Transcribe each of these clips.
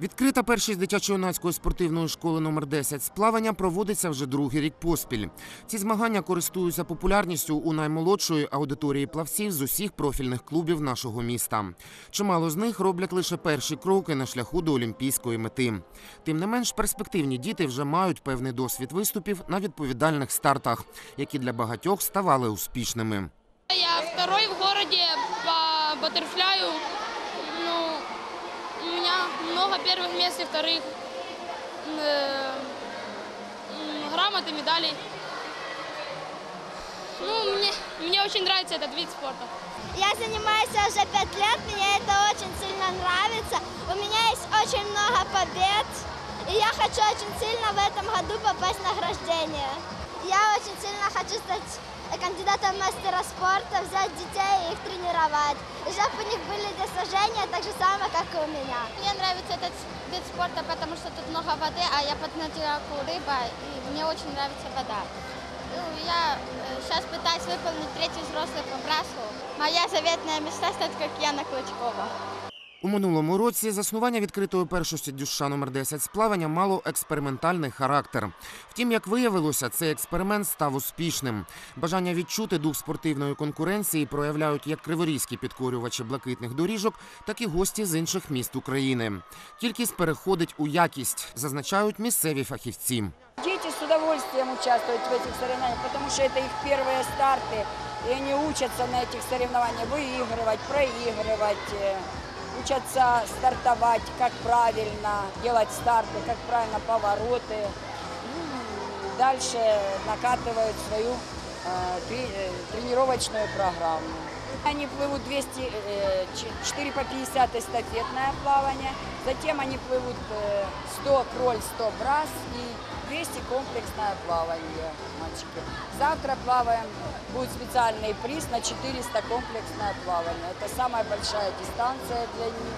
Відкрита першість дитячо-юнацької спортивної школи номер 10 з плавання проводиться вже другий рік поспіль. Ці змагання користуються популярністю у наймолодшої аудиторії плавців з усіх профільних клубів нашого міста. Чимало з них роблять лише перші кроки на шляху до олімпійської мети. Тим не менш, перспективні діти вже мають певний досвід виступів на відповідальних стартах, які для багатьох ставали успішними. Я второй в городе по баттерфляю. Ну, у меня много первых мест и вторых. Э, м, Грамот и медалей. Ну, мне, мне очень нравится этот вид спорта. Я занимаюсь уже пять лет, мне это очень сильно нравится. У меня есть очень много побед, и я хочу очень сильно в этом году попасть на награждение. Я очень сильно хочу стать кандидатом в мастера спорта, взять детей и их тренировать, и чтобы у них были достижения так же самое, как и у меня. Мне нравится этот вид спорта, потому что тут много воды, а я под натираку рыба, и мне очень нравится вода. Ну, я сейчас пытаюсь выполнить третий взрослый по брасу. Моя заветная мечта стать как Яна Клочкова. У минулому році заснування відкритої першості дюша номер 10 з плавання мало експериментальний характер. Втім, як виявилося, цей експеримент став успішним. Бажання відчути дух спортивної конкуренції проявляють як криворізькі підкорювачі блакитних доріжок, так і гості з інших міст України. Кількість переходить у якість, зазначають місцеві фахівці. Дети с удовольствием участвуют в этих соревнованиях, потому что это их первые старты, и они учатся на этих соревнованиях выигрывать, проигрывать, э, учатся стартовать, как правильно делать старты, как правильно повороты. Ну, Дальше накатывают свою э, э, тренировочную программу. Они плывут 200, э, ч- 4 по 50 эстафетное плавание, затем они плывут э, 100 кроль, 100 брас и 200 комплексное плавание, мальчики. Завтра плаваем, будет специальный приз на 400 комплексное плавание. Это самая большая дистанция для них.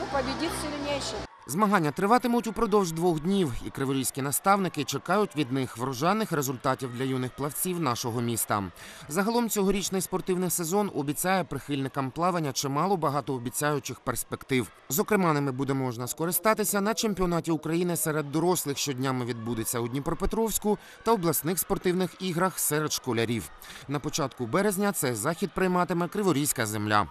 Ну, победит сильнейший. Змагання триватимуть упродовж двох днів, і криворізькі наставники чекають від них врожайних результатів для юних плавців нашого міста. Загалом цьогорічний спортивний сезон обіцяє прихильникам плавання чимало багатообіцяючих перспектив. Зокрема, ними буде можна скористатися на чемпіонаті України серед дорослих, що днями відбудеться у Дніпропетровську, та обласних спортивних іграх серед школярів. На початку березня цей захід прийматиме Криворізька земля.